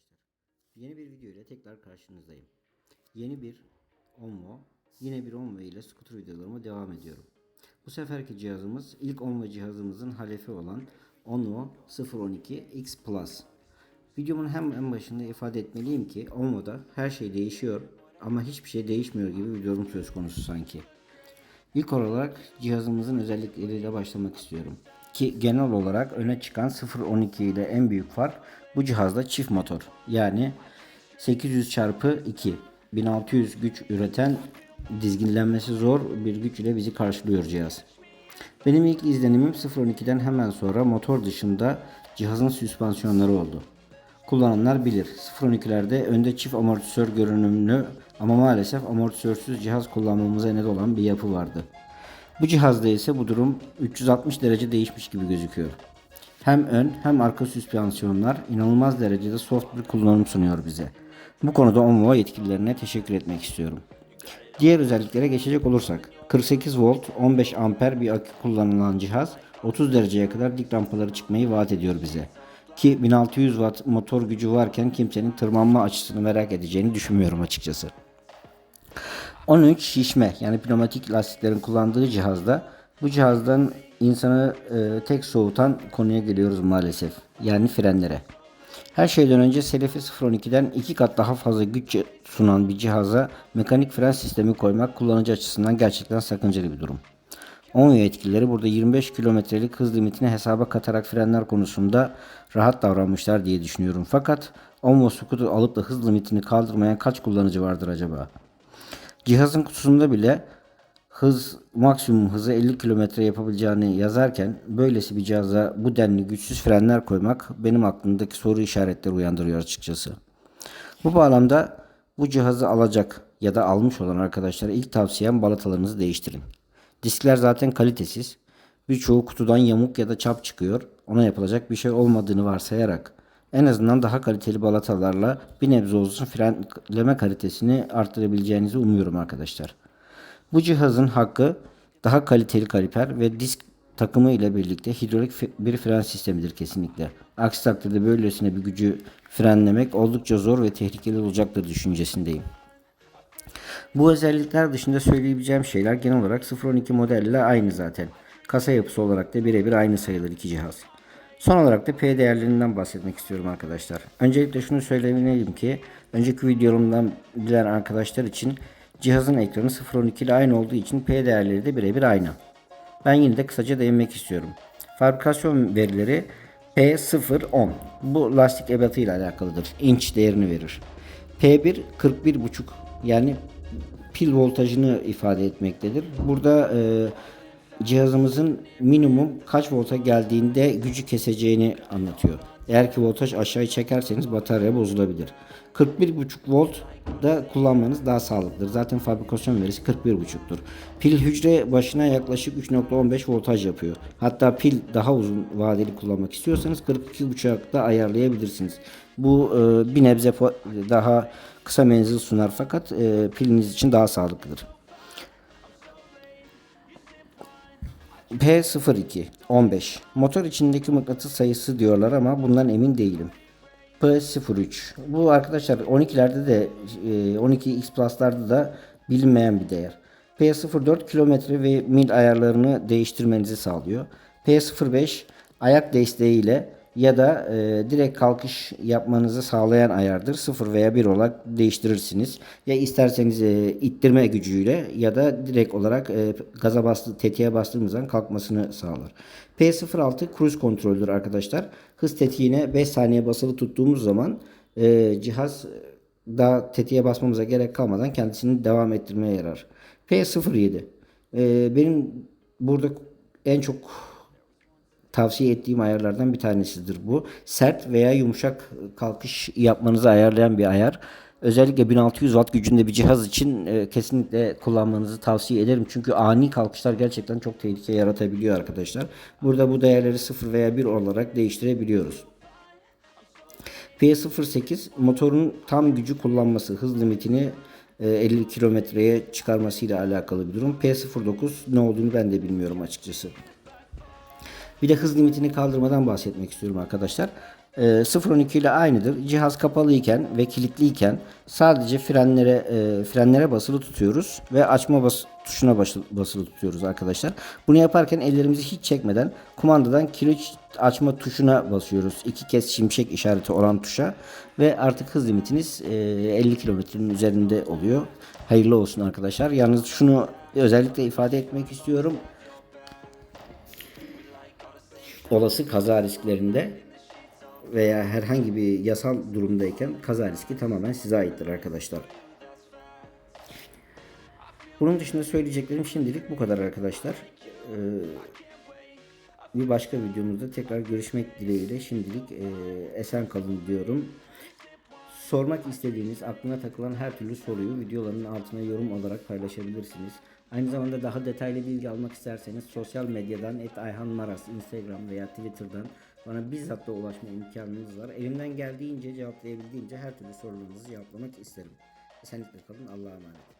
arkadaşlar. Yeni bir video ile tekrar karşınızdayım. Yeni bir Onvo, yine bir Onvo ile scooter videolarıma devam ediyorum. Bu seferki cihazımız ilk Onvo cihazımızın halefi olan Onvo 012 X Plus. Videomun hem en başında ifade etmeliyim ki Onvo'da her şey değişiyor ama hiçbir şey değişmiyor gibi bir durum söz konusu sanki. İlk olarak cihazımızın özellikleriyle başlamak istiyorum. Ki genel olarak öne çıkan 0.12 ile en büyük fark bu cihazda çift motor. Yani 800 çarpı 2 1600 güç üreten dizginlenmesi zor bir güç ile bizi karşılıyor cihaz. Benim ilk izlenimim 0.12'den hemen sonra motor dışında cihazın süspansiyonları oldu. Kullananlar bilir. 0.12'lerde önde çift amortisör görünümlü ama maalesef amortisörsüz cihaz kullanmamıza neden olan bir yapı vardı. Bu cihazda ise bu durum 360 derece değişmiş gibi gözüküyor. Hem ön hem arka süspansiyonlar inanılmaz derecede soft bir kullanım sunuyor bize. Bu konuda Onvo yetkililerine teşekkür etmek istiyorum. Diğer özelliklere geçecek olursak 48 volt 15 amper bir akü kullanılan cihaz 30 dereceye kadar dik rampaları çıkmayı vaat ediyor bize. Ki 1600 watt motor gücü varken kimsenin tırmanma açısını merak edeceğini düşünmüyorum açıkçası. 13 şişme yani pneumatik lastiklerin kullandığı cihazda bu cihazdan insanı e, tek soğutan konuya geliyoruz maalesef. Yani frenlere. Her şeyden önce Selefi 012'den iki kat daha fazla güç sunan bir cihaza mekanik fren sistemi koymak kullanıcı açısından gerçekten sakıncalı bir durum. Onyo yetkilileri burada 25 kilometrelik hız limitini hesaba katarak frenler konusunda rahat davranmışlar diye düşünüyorum. Fakat Onvo Scooter alıp da hız limitini kaldırmayan kaç kullanıcı vardır acaba? Cihazın kutusunda bile hız maksimum hızı 50 km yapabileceğini yazarken böylesi bir cihaza bu denli güçsüz frenler koymak benim aklımdaki soru işaretleri uyandırıyor açıkçası. Bu bağlamda bu cihazı alacak ya da almış olan arkadaşlara ilk tavsiyem balatalarınızı değiştirin. Diskler zaten kalitesiz. Birçoğu kutudan yamuk ya da çap çıkıyor. Ona yapılacak bir şey olmadığını varsayarak en azından daha kaliteli balatalarla bir nebze olsun frenleme kalitesini arttırabileceğinizi umuyorum arkadaşlar. Bu cihazın hakkı daha kaliteli kaliper ve disk takımı ile birlikte hidrolik bir fren sistemidir kesinlikle. Aksi takdirde böylesine bir gücü frenlemek oldukça zor ve tehlikeli olacaktır düşüncesindeyim. Bu özellikler dışında söyleyebileceğim şeyler genel olarak 012 modelle aynı zaten. Kasa yapısı olarak da birebir aynı sayılır iki cihaz. Son olarak da P değerlerinden bahsetmek istiyorum arkadaşlar. Öncelikle şunu söylemeliyim ki önceki videomdan bilen arkadaşlar için cihazın ekranı 0.12 ile aynı olduğu için P değerleri de birebir aynı. Ben yine de kısaca değinmek istiyorum. Fabrikasyon verileri P010. Bu lastik ebatı ile alakalıdır. İnç değerini verir. P1 41.5 yani pil voltajını ifade etmektedir. Burada e, cihazımızın minimum kaç volta geldiğinde gücü keseceğini anlatıyor. Eğer ki voltaj aşağıya çekerseniz batarya bozulabilir. 41.5 volt da kullanmanız daha sağlıklıdır. Zaten fabrikasyon verisi 41.5'tur. Pil hücre başına yaklaşık 3.15 voltaj yapıyor. Hatta pil daha uzun vadeli kullanmak istiyorsanız 42.5'a da ayarlayabilirsiniz. Bu e, bir nebze daha kısa menzil sunar fakat e, piliniz için daha sağlıklıdır. P02 15 Motor içindeki mıknatıs sayısı diyorlar ama bundan emin değilim. P03 Bu arkadaşlar 12'lerde de e, 12 X Plus'larda da bilinmeyen bir değer. P04 kilometre ve mil ayarlarını değiştirmenizi sağlıyor. P05 ayak desteğiyle ya da e, direkt kalkış yapmanızı sağlayan ayardır. 0 veya 1 olarak değiştirirsiniz. Ya isterseniz e, ittirme gücüyle ya da direkt olarak e, gaza bastı, tetiğe bastığımız zaman kalkmasını sağlar. P06 cruise kontroldür arkadaşlar. Hız tetiğine 5 saniye basılı tuttuğumuz zaman e, cihaz daha tetiğe basmamıza gerek kalmadan kendisini devam ettirmeye yarar. P07 e, benim burada en çok tavsiye ettiğim ayarlardan bir tanesidir bu. Sert veya yumuşak kalkış yapmanızı ayarlayan bir ayar. Özellikle 1600 watt gücünde bir cihaz için e, kesinlikle kullanmanızı tavsiye ederim. Çünkü ani kalkışlar gerçekten çok tehlike yaratabiliyor arkadaşlar. Burada bu değerleri 0 veya 1 olarak değiştirebiliyoruz. P08 motorun tam gücü kullanması, hız limitini e, 50 kilometreye çıkarmasıyla alakalı bir durum. P09 ne olduğunu ben de bilmiyorum açıkçası. Bir de hız limitini kaldırmadan bahsetmek istiyorum arkadaşlar. e, 012 ile aynıdır. Cihaz kapalı iken ve kilitliyken sadece frenlere e, frenlere basılı tutuyoruz ve açma bas tuşuna basılı, basılı tutuyoruz arkadaşlar. Bunu yaparken ellerimizi hiç çekmeden kumandadan kilit açma tuşuna basıyoruz. İki kez şimşek işareti olan tuşa ve artık hız limitiniz e, 50 kilometrenin üzerinde oluyor. Hayırlı olsun arkadaşlar. Yalnız şunu özellikle ifade etmek istiyorum. Olası kaza risklerinde veya herhangi bir yasal durumdayken kaza riski tamamen size aittir arkadaşlar. Bunun dışında söyleyeceklerim şimdilik bu kadar arkadaşlar. Ee, bir başka videomuzda tekrar görüşmek dileğiyle şimdilik e, esen kalın diyorum. Sormak istediğiniz, aklına takılan her türlü soruyu videoların altına yorum olarak paylaşabilirsiniz. Aynı zamanda daha detaylı bilgi almak isterseniz sosyal medyadan Ayhan Maras, Instagram veya Twitter'dan bana bizzat da ulaşma imkanınız var. Elimden geldiğince cevaplayabildiğince her türlü sorularınızı cevaplamak isterim. Esenlikle kalın. Allah'a emanet.